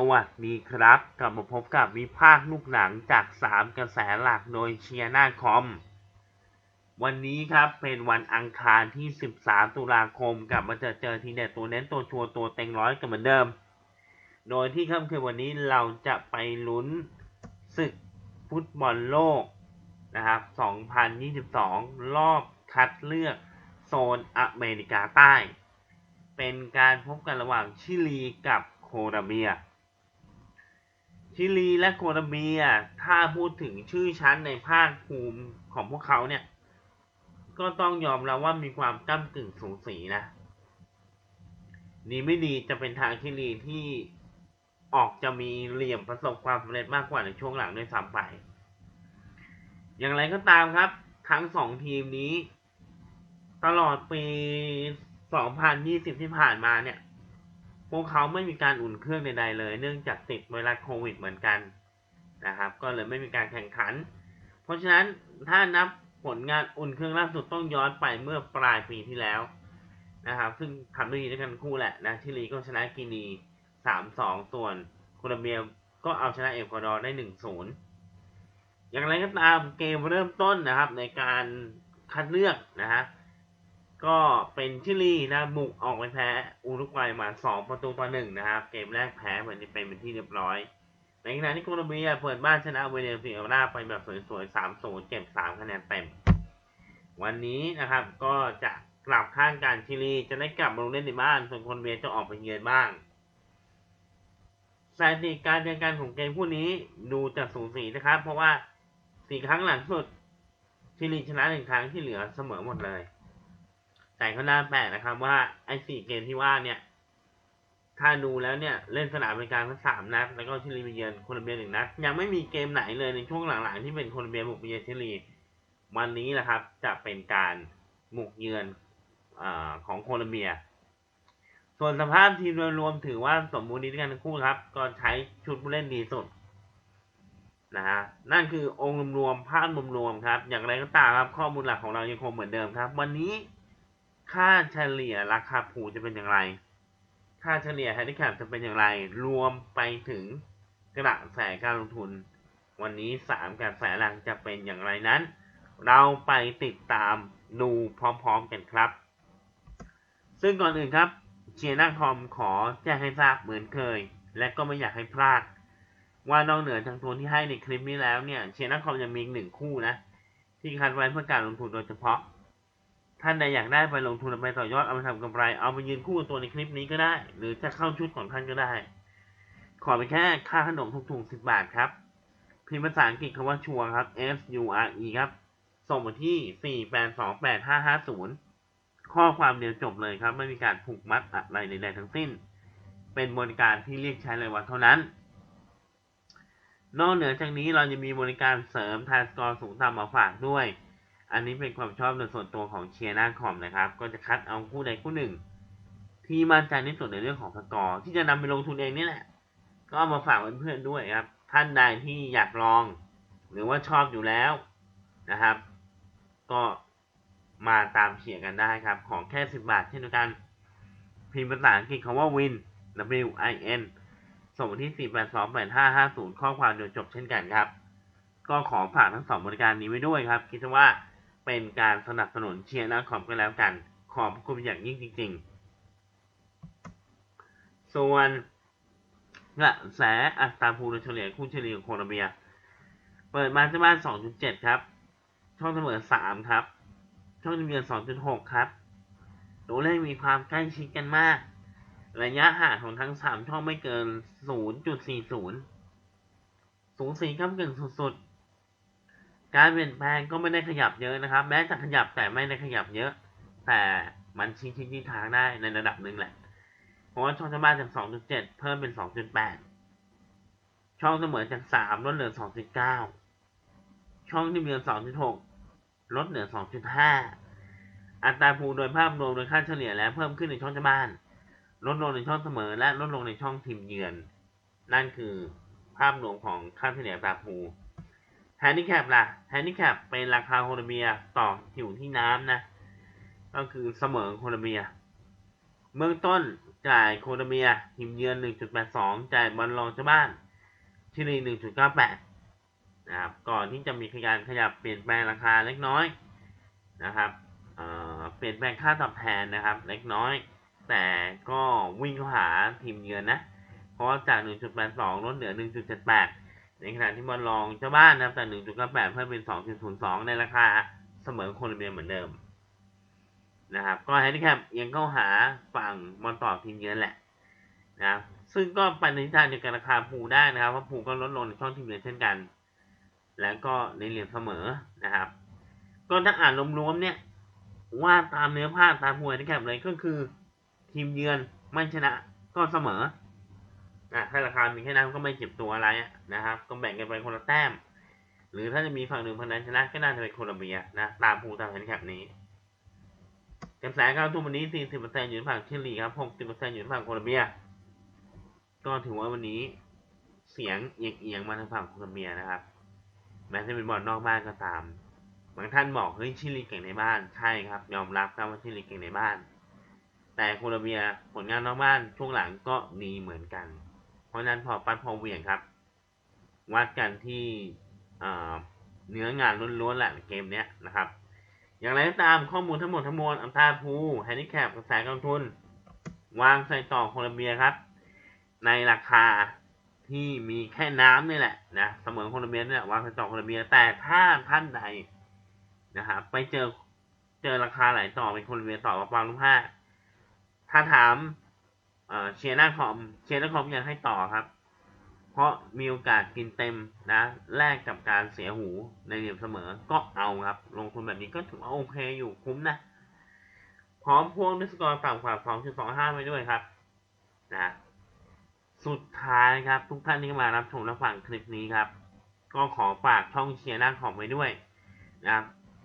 สวัสดีครับ กลับมาพบกับวิพากษ์ลูกหนังจาก 3 กระแสหลักโดยเชียร์หน้าคอม วันนี้ครับเป็นวันอังคารที่ 13 ตุลาคมกลับมาเจอเจอทีเด็ดตัวเน้นตัวชัวร์ตัวเต็งร้อยกันเหมือนเดิม โดยที่ค่ำคืนวันนี้เราจะไปลุ้นศึกฟุตบอลโลกนะครับ 2022 รอบคัดเลือกโซนอเมริกาใต้ เป็นการพบกันระหว่างชิลีกับโคลอมเบีย ชิลีและโคลอมเบีย ถ้าพูดถึงชื่อชั้นในภาคภูมิของพวกเขาเนี่ย ก็ต้องยอมรับว่ามีความก้ากึ่งสูสีนะดีไม่ดีจะเป็นทางชิลีที่ออกจะมีเหลี่ยมประสบความสำเร็จมากกว่าในช่วงหลังด้วยซ้ำไป อย่างไรก็ตามครับ ทั้งสองทีมนี้ ตลอดปี 2020 ที่ผ่านมาเนี่ย พวกเขาไม่มีการอุ่นเครื่องใดๆเลย เนื่องจากติดไวรัสโควิดเหมือนกันนะครับ ก็เลยไม่มีการแข่งขัน เพราะฉะนั้นถ้านับผลงานอุ่นเครื่องล่าสุดต้องย้อนไปเมื่อปลายปีที่แล้วนะครับ ซึ่งทำได้ดีด้วยกันคู่แหละนะชิลีก็ชนะกินี 3-2 ส่วนโคลอมเบียก็เอาชนะเอกวาดอร์ได้ 1-0 อย่างไรก็ตามเกมเริ่มต้นนะครับในการคัดเลือกนะฮะ ก็เป็นชิลีนะบุกออกไปแพ้อุรุกวัยมา 2 ประตูต่อหนึ่งนะครับ เกมแรกแพ้เหมือนที่เป็นเป็นที่เรียบร้อย ในขณะที่โคลอมเบียเปิดบ้านชนะเวเนซุเอลาไปแบบสวยๆ 3-0 เก็บ 3 คะแนนเต็ม วันนี้นะครับก็จะกลับข้างกันชิลีจะได้กลับมาลงเล่นในบ้าน ส่วนโคลอมเบียจะออกไปเยือนบ้างสถิติการเจอกันของเกมคู่นี้ดูจะสูสีนะครับ เพราะว่าสี่ครั้งหลังสุดชิลีชนะหนึ่งครั้งที่เหลือเสมอหมดเลย แต่ก็น่าแปลกนะครับว่าไอ้สี่เกมที่ว่าเนี่ยถ้าดูแล้วเนี่ยเล่นสนามเป็นการทั้งสามนัดแล้วก็ชิลีไปเยือนโคลอมเบียหนึ่งนัดยังไม่มีเกมไหนเลยในช่วงหลังๆที่เป็นโคลอมเบียบุกไปเยือนชิลี วันนี้แหละครับ จะเป็นการบุกเยือนอาของโคลอมเบีย ส่วนสภาพทีมโดยรวมถือว่าสมบูรณ์ดีด้วยกันทั้งคู่ครับ ก็ใช้ชุดผู้เล่นดีสุดนะฮะนั่นคือองค์รวมๆภาพรวมๆครับ อย่างไรก็ตามครับข้อมูลหลักของเรายังคงเหมือนเดิมครับ วันนี้ ค่าเฉลี่ยราคาผูจะเป็นอย่างไร ค่าเฉลี่ยแฮนดิแคปจะเป็นอย่างไร รวมไปถึงกระแสการลงทุน วันนี้สามกระแสหลักจะเป็นอย่างไรนั้น เราไปติดตามดูพร้อมๆกันครับ ซึ่งก่อนอื่นครับเชียร์นักคอมขอแจ้งให้ทราบเหมือนเคย และก็ไม่อยากให้พลาด ว่านอกเหนือจากตัวที่ให้ในคลิปนี้แล้วเนี่ยเชียร์นักคอมยังมีอีกหนึ่งคู่นะ ที่คัดไว้เพื่อการลงทุนโดยเฉพาะ ท่านใดอยากได้ไปลงทุนไปต่อยอดเอาไปทำกำไร เอาไปยืนคู่กับตัวในคลิปนี้ก็ได้ หรือจะเข้าชุดของท่านก็ได้ ขอไปแค่ค่าขนมถูกๆสิบบาทครับ พิมพ์ภาษาอังกฤษคำว่าชัวครับ S U R E ครับ ส่งมาที่ 4 8 2 8 5 5 0 ข้อความเดียวจบเลยครับ ไม่มีการผูกมัดอะไรใดๆทั้งสิ้น เป็นบริการที่เรียกใช้รายวันเท่านั้น นอกเหนือจากนี้เราจะมีบริการเสริมทานสกอร์สูงต่ำมาฝากด้วย อันนี้เป็นความชอบโดยส่วนตัวของเชียร์หน้าคอมนะครับ ก็จะคัดเอาคู่ใดคู่หนึ่ง ที่มั่นใจในส่วนในเรื่องของสกอร์ที่จะนำไปลงทุนเองนี่แหละ ก็มาฝากเพื่อนๆด้วยครับ ท่านใดที่อยากลอง หรือว่าชอบอยู่แล้วนะครับ ก็มาตามเชียร์กันได้ครับ ของแค่ 10 บาทเช่นเดียวกันพิมพ์ภาษาอังกฤษคำว่า win w i n ส่งที่ 4 8 2 8 5 5 0 ข้อความโดยจบเช่นกันครับ ก็ขอฝากทั้งสองบริการนี้ไว้ด้วยครับ คิดว่า เป็นการสนับสนุนเชียร์นักคอมกันแล้วกัน ขอบคุณอย่างยิ่งจริง ๆ ส่วนกระแสอัตราภูเฉลี่ยคู่เฉลี่ยของโคลอมเบีย เปิดมาที่บ้าน 2.7 ครับ ช่องเสมอ 3 ครับ ช่องเฉลี่ย2.6 ครับ ตัวเลขมีความใกล้ชิดกันมาก ระยะห่างของทั้ง 3 ช่องไม่เกิน 0.40 สูงสีก้ากึ่งสุดๆ การเปลี่ยนแปลงก็ไม่ได้ขยับเยอะนะครับ แม้จะขยับแต่ไม่ได้ขยับเยอะ แต่มันชี้ทิศทางได้ในระดับหนึ่งแหละ เพราะว่าช่องชาวบ้านจาก 2.7 เพิ่มเป็น 2.8 ช่องเสมอจาก 3 ลดเหลือ 2.9 ช่องที่มีสองจุดหกลดเหลือสองจุดห้าอัตราภูโดยภาพรวมโดยค่าเฉลี่ยแล้วเพิ่มขึ้นในช่องเจ้าบ้าน ลดลงในช่องเสมอและลดลงในช่องทีมเยือน นั่นคือภาพรวมของค่าเฉลี่ยอัตราภู แฮนดิแคปล่ะแฮนดิแคปเป็นราคาโคลอมเบียต่ออยู่ที่น้ำนะ ก็คือเสมอโคลอมเบีย เบื้องต้นจ่ายโคลอมเบียทีมเยือน 1.82 จ่ายบอลรองเจ้าบ้านชิลี 1.98 นะครับ ก่อนที่จะมีการขยับเปลี่ยนแปลงราคาเล็กน้อยนะครับเเปลี่ยนแปลงค่าตอบแทนนะครับ เล็กน้อย แต่ก็วิ่งเข้าหาทีมเยือนนะ เพราะจาก 1.82 ลดเหลือ 1.78 ในขณะที่บอลรองเจ้าบ้านนะครับแต่1.98 เพิ่มเป็น 2.02 ในราคาเสมอโคลอมเบียเหมือนเดิมนะครับก็แฮนดิแคปเอียงเข้าหาฝั่งบอลต่อทีมเยือนแหละนะครับซึ่งก็ไปในทิศทางเดียวกันราคาภูได้นะครับเพราะภูก็ลดลงในช่องทีมเยือนเช่นกัน แล้วก็ในเหลี่ยมเสมอนะครับ ก็ถ้าอ่านรวมๆเนี่ยว่าตามเนื้อผ้าตามหัวแฮนดิแคปเลยก็คือทีมเยือนไม่ชนะก็เสมอ อะถ้าราคามีแค่นั้นก็ไม่เจ็บตัวอะไรนะครับ ก็แบ่งกันไปคนละแต้ม หรือถ้าจะมีฝั่งหนึ่งฝั่งนั้นชนะก็น่าจะเป็นโคลอมเบียนะตามภูตามแฮนแคปนี้กระแสการลงทุนวันนี้ 40%อยู่ฝั่งชิลีครับ 60%อยู่ฝั่งโคลอมเบีย ก็ถือว่าวันนี้เสียงเอียงๆมาทางฝั่งโคลอมเบียนะครับ แม้จะเป็นบอลนอกบ้านก็ตาม บางท่านบอกเฮ้ยชิลีเก่งในบ้าน ใช่ครับ ยอมรับครับว่าชิลีเก่งในบ้าน แต่โคลอมเบียผลงานนอกบ้านช่วงหลังก็ดีเหมือนกัน ราะนั้นพอปัดพอเหวี่ยงครับ วัดกันที่เนื้องานล้วนๆแหละเกมเนี้ยนะครับ อย่างไรก็ตามข้อมูลทั้งหมดทั้งมวลอัมตราภูแฮนดิแคปกระแสการลงทุน วางใส่ต่อโคลอมเบียครับ ในราคาที่มีแค่น้ำนี่แหละนะเสมอโคลอมเบียเนี่ยวางใส่ต่อโคลอมเบียแต่ถ้าท่านใดนะครับไปเจอเจอราคาไหลต่อเป็นโคลอมเบียต่อมาปางลูกห้าถ้าถาม เชียร์หน้าคอมเชียร์หน้าคอมยังให้ต่อครับ เพราะมีโอกาสกินเต็มนะแลกกับการเสียหูในเหลี่ยมเสมอก็เอาครับ ลงทุนแบบนี้ก็ถือว่าโอเคอยู่คุ้มนะ พร้อมพ่วงด้วยสกอร์ต่ำกว่า2.25ไปด้วยครับนะสุดท้ายครับ ทุกท่านที่มารับชมและฟังคลิปนี้ครับ ก็ขอฝากช่องเชียร์หน้าของไว้ด้วยนะ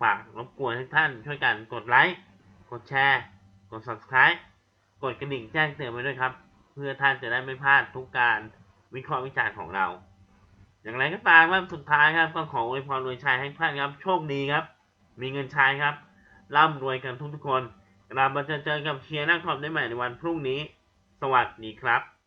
ฝากรบกวนให้ท่านช่วยกันกดไลค์กดแชร์ กด subscribe กดกระดิ่งแจ้งเตือนไว้ด้วยครับ เพื่อท่านจะได้ไม่พลาดทุกการวิเคราะห์วิจารณ์ของเรา อย่างไรก็ตามครับสุดท้ายครับก็ขออวยพรรวยชัยให้ท่านครับ โชคดีครับ มีเงินใช้ครับร่ำรวยกันทุกทุกคนเราบมาเจอเจอกับเชียร์นักขอบได้ใหม่ในวันพรุ่งนี้ สวัสดีครับ